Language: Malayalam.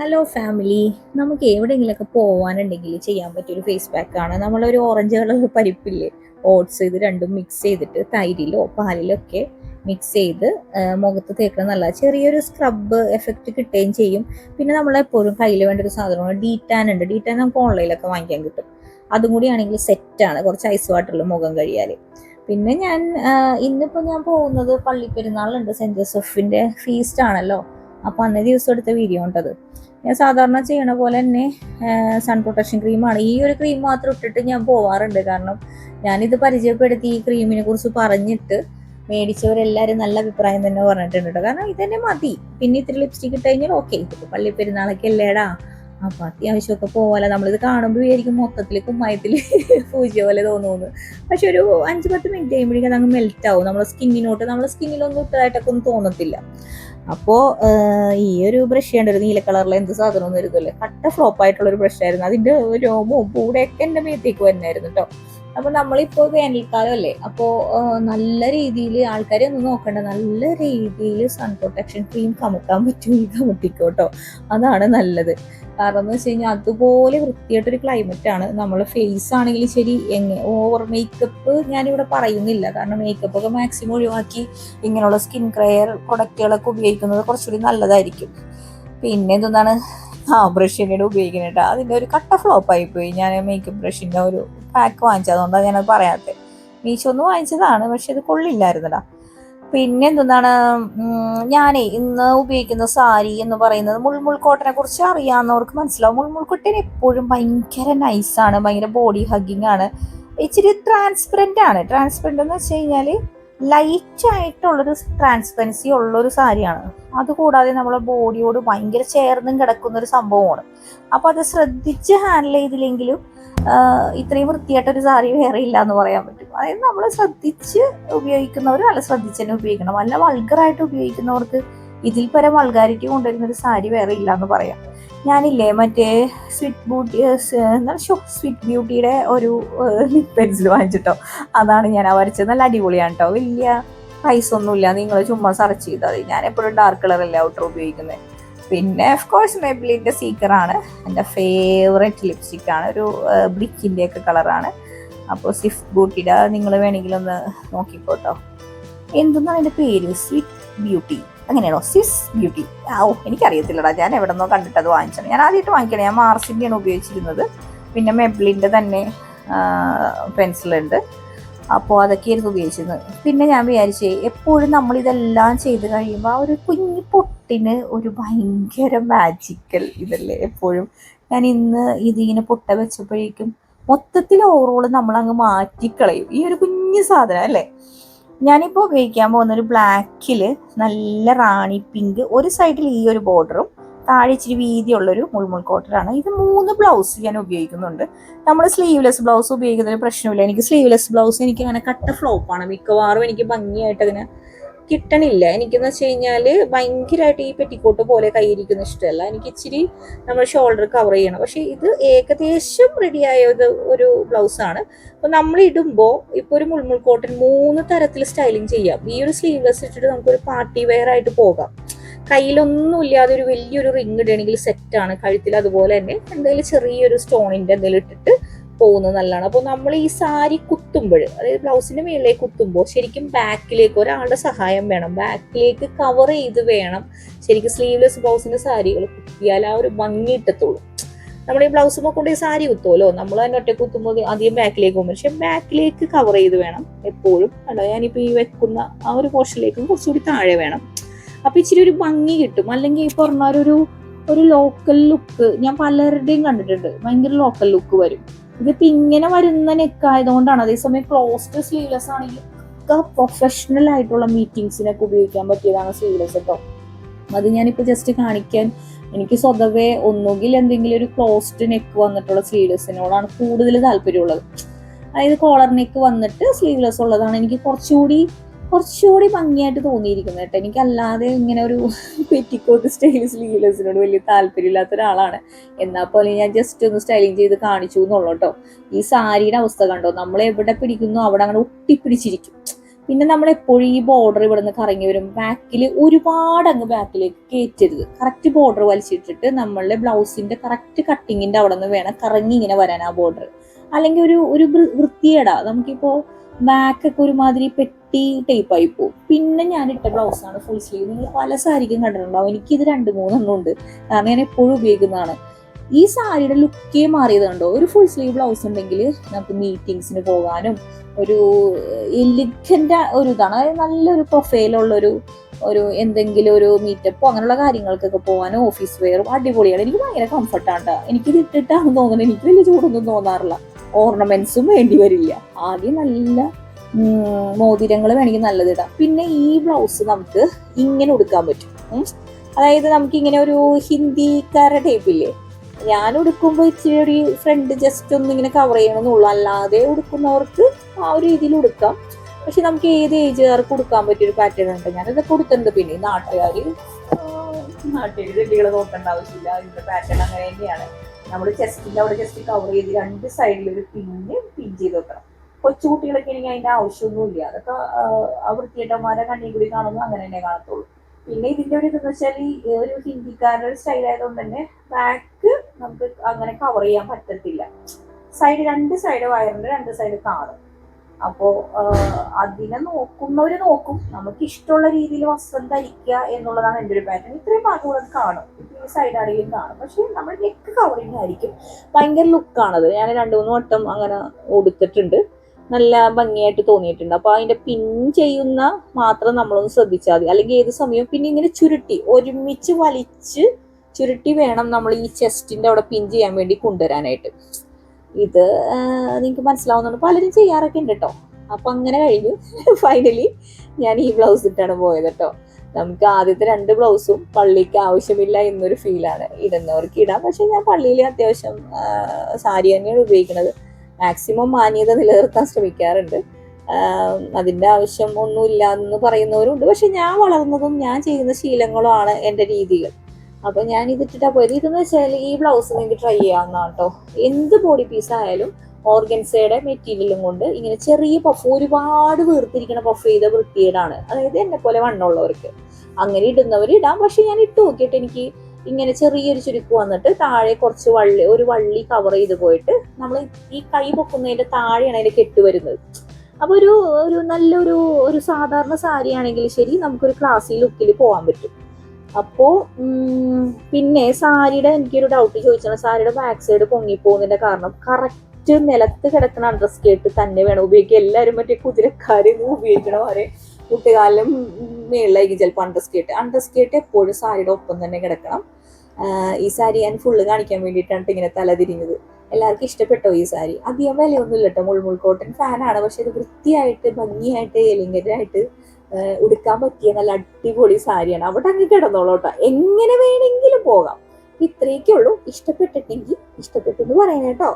ഹലോ ഫാമിലി നമുക്ക് എവിടെയെങ്കിലുമൊക്കെ പോകാനുണ്ടെങ്കിൽ ചെയ്യാൻ പറ്റിയൊരു ഫേസ് പാക്കാണ് നമ്മളൊരു ഓറഞ്ച് കളർ പരിപ്പില്ലേ ഓട്സ് ഇത് രണ്ടും മിക്സ് ചെയ്തിട്ട് തൈരിലോ പാലിലോ ഒക്കെ മിക്സ് ചെയ്ത് മുഖത്ത് തേക്കുന്ന നല്ല ചെറിയൊരു സ്ക്രബ് എഫക്റ്റ് കിട്ടുകയും ചെയ്യും. പിന്നെ നമ്മളെപ്പോഴും കയ്യിൽ വേണ്ട ഒരു സാധനമാണ് ഡീറ്റാൻ ഉണ്ട്. ഡീറ്റാൻ നമുക്ക് ഓൺലൈനിലൊക്കെ വാങ്ങിക്കാൻ കിട്ടും. അതും കൂടിയാണെങ്കിൽ സെറ്റാണ് കുറച്ച് ഐസ് വാട്ടറിൽ മുഖം കഴിയാൽ പിന്നെ ഞാൻ ഇന്നിപ്പോൾ ഞാൻ പോകുന്നത് പള്ളിപ്പെരുന്നാളുണ്ട്. സെന്റ് ജോസഫിന്റെ ഫീസ്റ്റ് ആണല്ലോ. അപ്പോൾ അന്നേ ദിവസം എടുത്ത വീഡിയോ ഉണ്ടത് ഞാൻ സാധാരണ ചെയ്യണ പോലെ തന്നെ സൺ പ്രൊട്ടക്ഷൻ ക്രീമാണ് ഈ ഒരു ക്രീം മാത്രം ഇട്ടിട്ട് ഞാൻ പോവാറുണ്ട്. കാരണം ഞാനിത് പരിചയപ്പെടുത്തി ഈ ക്രീമിനെ കുറിച്ച് പറഞ്ഞിട്ട് മേടിച്ചവരെല്ലാവരും നല്ല അഭിപ്രായം തന്നെ പറഞ്ഞിട്ടുണ്ട് കേട്ടോ. കാരണം ഇതന്നെ മതി. പിന്നെ ഇത്തിരി ലിപ്സ്റ്റിക് ഇട്ട് കഴിഞ്ഞാൽ ഓക്കെ പള്ളി പെരുന്നാളൊക്കെ അല്ലേടാ. അപ്പോൾ അത്യാവശ്യമൊക്കെ പോവാല. നമ്മളിത് കാണുമ്പോൾ വിചാരിക്കും മൊത്തത്തിൽ കുമ്മായത്തിൽ പൂജ പോലെ തോന്നുന്നു. പക്ഷെ ഒരു അഞ്ച് പത്ത് മിനിറ്റ് കഴിയുമ്പോഴേക്കും അങ്ങ് മെൽറ്റ് ആവും. നമ്മുടെ സ്കിന്നിനോട്ട് നമ്മുടെ സ്കിന്നിലൊന്നും ഇട്ടതായിട്ടൊക്കെ ഒന്നും തോന്നത്തില്ല. അപ്പോൾ ഈ ഒരു ബ്രഷ് ചെയ്യേണ്ട ഒരു നീല കളറിൽ എന്ത് സാധനം ഒന്നും ഇരുന്നില്ലേ കട്ട ഫ്ലോപ്പ് ആയിട്ടുള്ള ഒരു ബ്രഷ് ആയിരുന്നു. അതിന്റെ രോമവും പൂടെയൊക്കെ എന്റെ മേത്തേക്ക് വന്നായിരുന്നു കേട്ടോ അപ്പൊ നമ്മളിപ്പോ വേനൽക്കാലം അല്ലേ അപ്പോ നല്ല രീതിയിൽ ആൾക്കാരെ ഒന്നും നോക്കണ്ട. നല്ല രീതിയിൽ സൺ പ്രൊട്ടക്ഷൻ ക്രീം കമുക്കാൻ പറ്റുമെങ്കിൽ കമുട്ടിക്കോട്ടോ. അതാണ് നല്ലത്. കാരണം എന്ന് വെച്ച് കഴിഞ്ഞാൽ അതുപോലെ വൃത്തിയായിട്ടൊരു ക്ലൈമറ്റ് ആണ്. നമ്മളെ ഫേസ് ആണെങ്കിൽ ശരി എങ്ങനെ ഓവർ മേക്കപ്പ് ഞാനിവിടെ പറയുന്നില്ല. കാരണം മേക്കപ്പ് ഒക്കെ മാക്സിമം ഒഴിവാക്കി ഇങ്ങനെയുള്ള സ്കിൻ കെയർ പ്രൊഡക്റ്റുകളൊക്കെ ഉപയോഗിക്കുന്നത് കുറച്ചുകൂടി നല്ലതായിരിക്കും. പിന്നെ എന്താണ് ആ ബ്രഷിന്റെ ഉപയോഗിക്കുന്നുണ്ട് അതിന്റെ ഒരു കട്ട ഫ്ലോപ്പ് പോയി. ഞാൻ മേക്കപ്പ് ബ്രഷിന്റെ ഒരു പാക്ക് വാങ്ങിച്ചത്. അതുകൊണ്ടാണ് ഞാനത് പറയാത്തത്. മീശോ ഒന്ന് വാങ്ങിച്ചതാണ് പക്ഷെ അത് കൊള്ളില്ലായിരുന്നടാ. പിന്നെ എന്താണ് ഞാനേ ഇന്ന് ഉപയോഗിക്കുന്ന സാരി എന്ന് പറയുന്നത് മുൾമുൾ കോട്ടനെ കുറിച്ച് അറിയാവുന്നവർക്ക് മനസ്സിലാവും. മുൾമുൾ കോട്ടൻ എപ്പോഴും ഭയങ്കര നൈസാണ് ഭയങ്കര ബോഡി ഹഗ്ഗിങ് ആണ്. ഇച്ചിരി ട്രാൻസ്പെറന്റ് ആണ്. ട്രാൻസ്പെറന്റ് എന്ന് വെച്ച് കഴിഞ്ഞാൽ ലൈറ്റ് ആയിട്ടുള്ളൊരു ട്രാൻസ്പെറൻസി ഉള്ളൊരു സാരിയാണ്. അതുകൂടാതെ നമ്മളെ ബോഡിയോട് ഭയങ്കര ചേർന്നും കിടക്കുന്ന ഒരു സംഭവമാണ്. അപ്പോൾ അത് ശ്രദ്ധിച്ച് ഹാൻഡിൽ ചെയ്തില്ലെങ്കിലും ഇത്രയും വൃത്തിയായിട്ടൊരു സാരി വേറെ ഇല്ല എന്ന് പറയാൻ പറ്റും. അതായത് നമ്മൾ ശ്രദ്ധിച്ച് ഉപയോഗിക്കുന്നവർ നല്ല ശ്രദ്ധിച്ച് തന്നെ ഉപയോഗിക്കണം. അല്ല വൾഗറായിട്ട് ഉപയോഗിക്കുന്നവർക്ക് ഇതിൽ പരം വൾഗാരിറ്റി കൊണ്ടുവരുന്ന ഒരു സാരി വേറെ ഇല്ല എന്ന് പറയാം. ഞാനില്ലേ മറ്റേ സ്വീറ്റ് ബ്യൂട്ടി എന്താണ് ഷോ സ്വീറ്റ് ബ്യൂട്ടിയുടെ ഒരു പെൻസിൽ വാങ്ങിച്ചിട്ടോ. അതാണ് ഞാൻ വരച്ചത്. നല്ല അടിപൊളിയാണ് കേട്ടോ വലിയ പൈസ ഒന്നുമില്ല. നിങ്ങൾ ചുമ്മാ സെർച്ച് ചെയ്താൽ മതി. ഞാൻ എപ്പോഴും ഡാർക്ക് കളർ അല്ല ഔട്ടർ ഉപയോഗിക്കുന്നത് പിന്നെ ഓഫ് കോഴ്സ് മെബിലിന്റെ സീക്കറാണ് എന്റെ ഫേവറേറ്റ് ലിപ്സ്റ്റിക് ആണ്. ഒരു ബ്ലിക്കിന്റെ ഒക്കെ കളറാണ് അപ്പോൾ സ്വിഫ്റ്റ് ബ്യൂട്ടിയുടെ നിങ്ങൾ വേണമെങ്കിൽ ഒന്ന് നോക്കിക്കോട്ടോ. എന്തെന്നാണ് എന്റെ പേര്? സ്വീറ്റ് ബ്യൂട്ടി അങ്ങനെയാണോ? സ്വിസ് ബ്യൂട്ടി ആ ഓ എനിക്കറിയത്തില്ലടാ. ഞാൻ എവിടെ നിന്നോ കണ്ടിട്ട് അത് വാങ്ങിച്ചത് ഞാൻ ആദ്യമായിട്ട് വാങ്ങിക്കണേ. ഞാൻ മാർസിന്റെയാണ് ഉപയോഗിച്ചിരുന്നത്. പിന്നെ മെബ്ലിന്റെ തന്നെ പെൻസിലുണ്ട് അപ്പോൾ അതൊക്കെയായിരുന്നു ഉപയോഗിച്ചിരുന്നത്. പിന്നെ ഞാൻ വിചാരിച്ചു എപ്പോഴും നമ്മൾ ഇതെല്ലാം ചെയ്ത് കഴിയുമ്പോൾ ആ ഒരു കുഞ്ഞു പൊട്ടിന് ഒരു ഭയങ്കര മാജിക്കൽ ഇതല്ലേ? എപ്പോഴും ഞാൻ ഇന്ന് ഇതിങ്ങനെ പൊട്ട വെച്ചപ്പോഴേക്കും മൊത്തത്തിൽ ഓവറോൾ നമ്മളങ്ങ് മാറ്റിക്കളയും. ഈ ഒരു കുഞ്ഞു സാധനം അല്ലേ? ഞാനിപ്പോൾ ഉപയോഗിക്കാൻ പോകുന്ന ഒരു ബ്ലാക്കിൽ നല്ല റാണി പിങ്ക് ഒരു സൈഡിൽ ഈ ഒരു ബോർഡറും താഴെ ഇച്ചിരി വീതിയുള്ളൊരു മുൾമുൾ കോട്ടറാണ് ഇത് മൂന്ന് ബ്ലൗസ് ഞാൻ ഉപയോഗിക്കുന്നുണ്ട്. നമ്മൾ സ്ലീവ്ലെസ് ബ്ലൗസ് ഉപയോഗിക്കുന്നതിന് പ്രശ്നമില്ല. എനിക്ക് സ്ലീവ്ലെസ് ബ്ലൗസ് എനിക്ക് അങ്ങനെ കട്ട ഫ്ലോപ്പാണ് മിക്കവാറും എനിക്ക് ഭംഗിയായിട്ട് അതിന് കിട്ടണില്ല. എനിക്കെന്ന് വെച്ച് കഴിഞ്ഞാൽ ഭയങ്കരമായിട്ട് ഈ പെറ്റിക്കോട്ട് പോലെ കൈയിരിക്കുന്ന ഇഷ്ടമല്ല. എനിക്ക് ഇച്ചിരി നമ്മൾ ഷോൾഡർ കവർ ചെയ്യണം. പക്ഷേ ഇത് ഏകദേശം റെഡിയായ ഒരു ഒരു ബ്ലൗസാണ് അപ്പോൾ നമ്മൾ ഇടുമ്പോൾ ഇപ്പോൾ ഒരു മുൾമുൾ കോട്ടൺ മൂന്ന് തരത്തിൽ സ്റ്റൈലിംഗ് ചെയ്യാം. ഈ ഒരു സ്ലീവ്ലെസ് ഇട്ടിട്ട് നമുക്കൊരു പാർട്ടി വെയർ ആയിട്ട് പോകാം. കയ്യിലൊന്നും ഇല്ലാതെ ഒരു വലിയൊരു റിങ് ഇടുകയാണെങ്കിൽ സെറ്റാണ് കഴുത്തിൽ അതുപോലെ തന്നെ എന്തെങ്കിലും ചെറിയൊരു സ്റ്റോണിന്റെ എന്തെങ്കിലും ഇട്ടിട്ട് പോകുന്നത് നല്ലതാണ്. അപ്പോൾ നമ്മൾ ഈ സാരി കുത്തുമ്പോൾ അതായത് ബ്ലൗസിന്റെ മേളിലേക്ക് കുത്തുമ്പോൾ ശരിക്കും ബാക്കിലേക്ക് ഒരാളുടെ സഹായം വേണം. ബാക്കിലേക്ക് കവർ ചെയ്ത് വേണം ശരിക്കും സ്ലീവ്ലെസ് ബ്ലൗസിന്റെ സാരികൾ കുത്തിയാൽ ആ ഒരു ഭംഗി ഇട്ടത്തുള്ളൂ നമ്മൾ ഈ ബ്ലൗസ് കൊണ്ട് സാരി കുത്തുമല്ലോ നമ്മൾ തന്നെ ഒറ്റ കുത്തുമ്പോൾ അധികം ബാക്കിലേക്ക് പോകും പക്ഷെ ബാക്കിലേക്ക് കവർ ചെയ്ത് വേണം എപ്പോഴും. അല്ല ഞാനിപ്പോൾ ഈ വെക്കുന്ന ആ ഒരു പോർഷനിലേക്കും കുറച്ചുകൂടി താഴെ വേണം. അപ്പൊ ഇച്ചിരി ഒരു ഭംഗി കിട്ടും. അല്ലെങ്കിൽ ഈ പറഞ്ഞ ഒരു ഒരു ലോക്കൽ ലുക്ക് ഞാൻ പലരുടെയും കണ്ടിട്ടുണ്ട്. ഭയങ്കര ലോക്കൽ ലുക്ക് വരും. ഇതിപ്പോ ഇങ്ങനെ വരുന്ന നെക്ക് ആയതുകൊണ്ടാണ്. അതേസമയം ക്ലോസ്ഡ് സ്ലീവ്ലെസ് ആണെങ്കിൽ പ്രൊഫഷണൽ ആയിട്ടുള്ള മീറ്റിംഗ്സിനൊക്കെ ഉപയോഗിക്കാൻ പറ്റിയതാണ് സ്ലീവ്ലെസ് കേട്ടോ അത് ഞാനിപ്പോൾ ജസ്റ്റ് കാണിക്കാൻ എനിക്ക് സ്വതവേ ഒന്നുകിൽ എന്തെങ്കിലും ഒരു ക്ലോസ്ഡ് നെക്ക് വന്നിട്ടുള്ള സ്ലീവ്ലെസ്സിനോടാണ് കൂടുതൽ താല്പര്യമുള്ളത്. അതായത് കോളർ നെക്ക് വന്നിട്ട് സ്ലീവ്ലെസ് ഉള്ളതാണ്. എനിക്ക് കുറച്ചുകൂടി കുറച്ചുകൂടി ഭംഗിയായിട്ട് തോന്നിയിരിക്കുന്നത് കേട്ടോ. എനിക്കല്ലാതെ ഇങ്ങനെ ഒരു പെറ്റിക്കോട്ട് സ്റ്റൈൽ സ്ലീവ്ലെസ്സിനോട് വലിയ താല്പര്യമില്ലാത്ത ഒരാളാണ്. എന്നാൽ പോലെ ഞാൻ ജസ്റ്റ് ഒന്ന് സ്റ്റൈലിങ് ചെയ്ത് കാണിച്ചു എന്നുള്ളൂ കേട്ടോ. ഈ സാരിയുടെ അവസ്ഥ കണ്ടോ? നമ്മൾ എവിടെ പിടിക്കുന്നു അവിടെ അങ്ങനെ ഒട്ടിപ്പിടിച്ചിരിക്കും. പിന്നെ നമ്മൾ എപ്പോഴും ഈ ബോർഡർ ഇവിടെ നിന്ന് കറങ്ങി വരും. ബാക്കിൽ ഒരുപാട് അങ്ങ് ബാക്കിലേക്ക് കയറ്റരുത് കറക്റ്റ് ബോർഡർ വലിച്ചിട്ടിട്ട് നമ്മളുടെ ബ്ലൗസിന്റെ കറക്റ്റ് കട്ടിങ്ങിന്റെ അവിടെ നിന്ന് വേണം കറങ്ങി ഇങ്ങനെ വരാൻ ആ ബോർഡർ അല്ലെങ്കിൽ ഒരു ഒരു വൃത്തിയേടാ നമുക്കിപ്പോൾ നമുക്കിപ്പോ ബാക്കൊക്കെ ഒരുമാതിരി പെട്ടി ടൈപ്പായി പോകും പിന്നെ ഞാൻ ഇട്ട ബ്ലൗസാണ് ഫുൾ സ്ലീവ് നിങ്ങൾ പല സാരിക്കും കണ്ടിട്ടുണ്ടാവും. എനിക്കിത് രണ്ട് മൂന്നെണ്ണം ഉണ്ട്. കാരണം ഞാൻ എപ്പോഴും ഉപയോഗിക്കുന്നതാണ്. ഈ സാരിയുടെ ലുക്കേ മാറിയത് കണ്ടോ? ഒരു ഫുൾ സ്ലീവ് ബ്ലൗസ് ഉണ്ടെങ്കിൽ നമുക്ക് മീറ്റിങ്സിന് പോകാനും ഒരു എലിഗന്റ് ഒരു ഇതാണ്. അതായത് നല്ലൊരു പ്രൊഫൈലുള്ളൊരു ഒരു എന്തെങ്കിലും ഒരു മീറ്റപ്പോ അങ്ങനെയുള്ള കാര്യങ്ങൾക്കൊക്കെ പോകാനും ഓഫീസ് വെയറും അടിപൊളിയാണ്. എനിക്ക് ഭയങ്കര കംഫർട്ടാണ് എനിക്കിത് ഇട്ടിട്ടാണെന്ന് തോന്നുന്നത് എനിക്ക് വലിയ ചൂടൊന്നും തോന്നാറില്ല. ഓർണമെന്റ്സും വേണ്ടി വരില്ല. ആദ്യം നല്ല മോതിരങ്ങൾ വേണമെങ്കിൽ നല്ലത് ഇടാം. പിന്നെ ഈ ബ്ലൗസ് നമുക്ക് ഇങ്ങനെ ഉടുക്കാൻ പറ്റും. അതായത് നമുക്ക് ഇങ്ങനെ ഒരു ഹിന്ദിക്കാരുടെ ടൈപ്പ് ഇല്ലേ? ഞാൻ ഉടുക്കുമ്പോൾ ഇച്ചിരി ഒരു ഫ്രണ്ട് ജസ്റ്റ് ഒന്ന് ഇങ്ങനെ കവർ ചെയ്യണമെന്നുള്ളൂ. അല്ലാതെ ഉടുക്കുന്നവർക്ക് ആ ഒരു രീതിയിൽ ഉടുക്കാം. പക്ഷെ നമുക്ക് ഏത് ഏജുകാർക്ക് കൊടുക്കാൻ പറ്റിയൊരു പാറ്റേൺ ഉണ്ട്? ഞാനത് കൊടുത്തിട്ടുണ്ട് പിന്നെ നാട്ടുകാർ നാട്ടുകാർ തെല്ലികളെ നോക്കേണ്ട ആവശ്യമില്ല. ഇതിന്റെ പാറ്റേൺ അങ്ങനെ തന്നെയാണ്. നമ്മൾ ചെസ്റ്റിന്റെ അവിടെ ജസ്റ്റ് കവർ ചെയ്ത് രണ്ട് സൈഡിൽ ഒരു പിന്ന് പിൻ ചെയ്ത് വെക്കണം. കൊച്ചുകുട്ടികളൊക്കെ എനിക്ക് അതിന്റെ ആവശ്യമൊന്നുമില്ല. അതൊക്കെ ആ, വൃത്തിയേട്ടന്മാരെ കണ്ണിൽ കൂടി കാണുന്നു അങ്ങനെ തന്നെ കാണത്തുള്ളൂ. പിന്നെ ഇതിന്റെ ഒരു ഇതെന്ന് വെച്ചാൽ ഈ ഒരു ഹിന്ദിക്കാരുടെ സ്റ്റൈൽ ആയതുകൊണ്ട് തന്നെ ബാക്ക് നമുക്ക് അങ്ങനെ കവർ ചെയ്യാൻ പറ്റത്തില്ല. സൈഡ് രണ്ട് സൈഡ് വയറിന്റെ രണ്ട് സൈഡ് കാണും അപ്പോ അതിനെ നോക്കുന്നവര് നോക്കും. നമുക്ക് ഇഷ്ടമുള്ള രീതിയിൽ വസ്ത്രം ധരിക്കുക എന്നുള്ളതാണ് എന്റെ ഒരു പാറ്റേൺ ഇത്രയും ഭാഗം കാണും. ഈ സൈഡ് ആണെങ്കിലും കാണും. പക്ഷെ നമ്മൾ നെക്ക് കവറിങ് ആയിരിക്കും. ഭയങ്കര ലുക്കാണത് ഞാൻ രണ്ടു മൂന്ന് വട്ടം അങ്ങനെ ഉടുത്തിട്ടുണ്ട്. നല്ല ഭംഗിയായിട്ട് തോന്നിയിട്ടുണ്ട്. അപ്പൊ അതിന്റെ പിൻ ചെയ്യുന്ന മാത്രം നമ്മളൊന്ന് ശ്രദ്ധിച്ചാൽ മതി. അല്ലെങ്കിൽ ഏത് സമയവും പിന്നെ ഇങ്ങനെ ചുരുട്ടി ഒരുമിച്ച് വലിച്ച് ചുരുട്ടി വേണം നമ്മൾ ഈ ചെസ്റ്റിന്റെ അവിടെ പിൻ ചെയ്യാൻ വേണ്ടി കൊണ്ടുവരാനായിട്ട്. ഇത് നിങ്ങൾക്ക് മനസ്സിലാവുന്നുണ്ട്. പലരും ചെയ്യാറൊക്കെ ഉണ്ട് കേട്ടോ അപ്പൊ അങ്ങനെ കഴിഞ്ഞു. ഫൈനലി ഞാൻ ഈ ബ്ലൗസ് ഇട്ടാണ് പോയത് കേട്ടോ നമുക്ക് ആദ്യത്തെ രണ്ട് ബ്ലൗസും പള്ളിക്ക് ആവശ്യമില്ല എന്നൊരു ഫീലാണ് ഇടുന്നവർക്ക് ഇടാം പക്ഷെ ഞാൻ പള്ളിയിൽ അത്യാവശ്യം സാരി തന്നെയാണ് ഉപയോഗിക്കുന്നത്. മാക്സിമം മാന്യത നിലനിർത്താൻ ശ്രമിക്കാറുണ്ട്. അതിന്റെ ആവശ്യം ഒന്നുമില്ല എന്ന് പറയുന്നവരുണ്ട്. പക്ഷെ ഞാൻ വളർന്നതും ഞാൻ ചെയ്യുന്ന ശീലങ്ങളും ആണ് എന്റെ രീതികൾ. അപ്പോൾ ഞാൻ ഇതിട്ടിട്ടാ പോയത്. ഇതെന്ന് വെച്ചാൽ ഈ ബ്ലൗസ് നിങ്ങൾക്ക് ട്രൈ ചെയ്യാവുന്നതാണ് കേട്ടോ എന്ത് ബോഡി പീസ് ആയാലും ഓർഗൻസയുടെ മെറ്റീരിയലും കൊണ്ട് ഇങ്ങനെ ചെറിയ പഫ് ഒരുപാട് വീർത്തിരിക്കുന്ന പഫ് ചെയ്ത വൃത്തിയേടാണ് അതായത് എന്നെ പോലെ വണ്ണമുള്ളവർക്ക്. അങ്ങനെ ഇടുന്നവർ ഇടാം. പക്ഷെ ഞാൻ ഇട്ട് നോക്കിയിട്ട് എനിക്ക് ഇങ്ങനെ ചെറിയൊരു ചുരുക്ക് വന്നിട്ട് താഴെ കുറച്ച് വള്ളി ഒരു വള്ളി കവർ ചെയ്ത് പോയിട്ട് നമ്മൾ ഈ കൈ പൊക്കുന്നതിന്റെ താഴെയാണ് അതിന്റെ കെട്ട് വരുന്നത്. അപ്പോൾ ഒരു ഒരു നല്ലൊരു ഒരു സാധാരണ സാരി ആണെങ്കിൽ ശരി നമുക്കൊരു ക്ലാസ്സിൽ ലുക്കിൽ പോകാൻ പറ്റും. അപ്പോ ഉം, പിന്നെ സാരിയുടെ എനിക്കൊരു ഡൗട്ട് ചോദിച്ചാൽ സാരിയുടെ ബാക്ക് സൈഡ് പൊങ്ങിപ്പോകുന്നതിന്റെ കാരണം കറക്റ്റ് നിലത്ത് കിടക്കുന്ന അണ്ടർ സ്കേർട്ട് തന്നെ വേണം ഉപയോഗിക്കുക എല്ലാവരും മറ്റേ കുതിരക്കാരെ ഉപയോഗിക്കണ വരെ കുട്ടിക്കാലം മേളിലായിരിക്കും ചിലപ്പോൾ അണ്ടർ സ്കേർട്ട് അണ്ടർ സ്കേർട്ട് എപ്പോഴും സാരിയുടെ ഒപ്പം തന്നെ കിടക്കണം. ഈ സാരി ഞാൻ ഫുള്ള് കാണിക്കാൻ വേണ്ടിയിട്ടാണ് ട്ടോ ഇങ്ങനെ തല തിരിഞ്ഞത് എല്ലാവർക്കും ഇഷ്ടപ്പെട്ടോ ഈ സാരി? അധികം വിലയൊന്നും ഇല്ല കേട്ടോ മുൾമുൾ കോട്ടൺ ഫാനാണ് പക്ഷെ ഇത് വൃത്തിയായിട്ട് ഭംഗിയായിട്ട് എലിങ്കരായിട്ട് ഉടുക്കാൻ പറ്റിയ നല്ല അടിപൊളി സാരിയാണ്. അവിടെ അങ്ങ് കിടന്നോളൂ കേട്ടോ എങ്ങനെ വേണമെങ്കിലും പോകാം. ഇത്രയൊക്കെ ഉള്ളൂ ഇഷ്ടപ്പെട്ടിട്ടെങ്കിൽ ഇഷ്ടപ്പെട്ടു എന്ന് പറയാം കേട്ടോ